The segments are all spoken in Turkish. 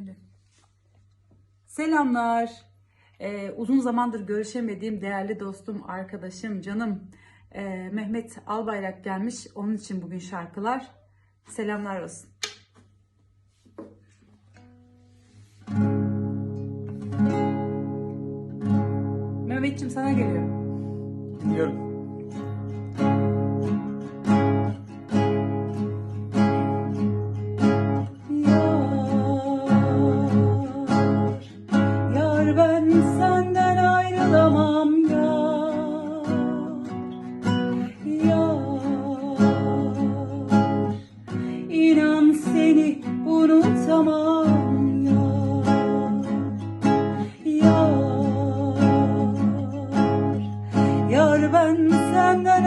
Öyle. Selamlar. Ee, uzun zamandır görüşemediğim değerli dostum, arkadaşım, canım ee, Mehmet Albayrak gelmiş. Onun için bugün şarkılar. Selamlar olsun. Mehmetciğim sana geliyor. Dinliyorum. Yar ben senden ayrılamam yar, yar. İnan seni unutamam yar, yar. Yar ben senden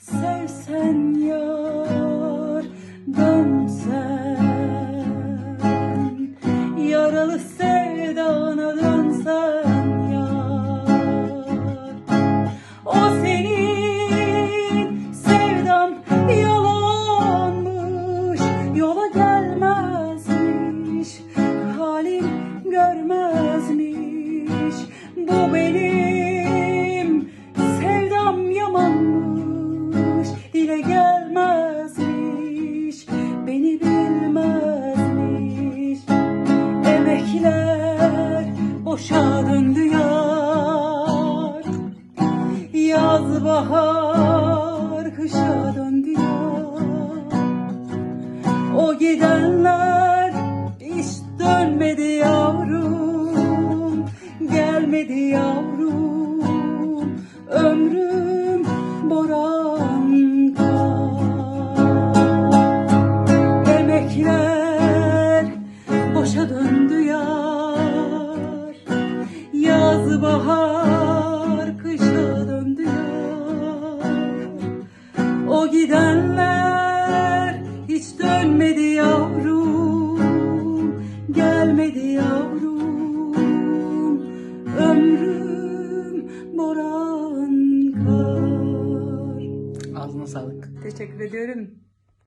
So sen Bahar kışa döndü yar O gidenler hiç dönmedi yavrum Gelmedi yavrum. Ömrüm gidenler hiç dönmedi yavrum Gelmedi yavrum Ömrüm boran kar Ağzına sağlık. Teşekkür ediyorum.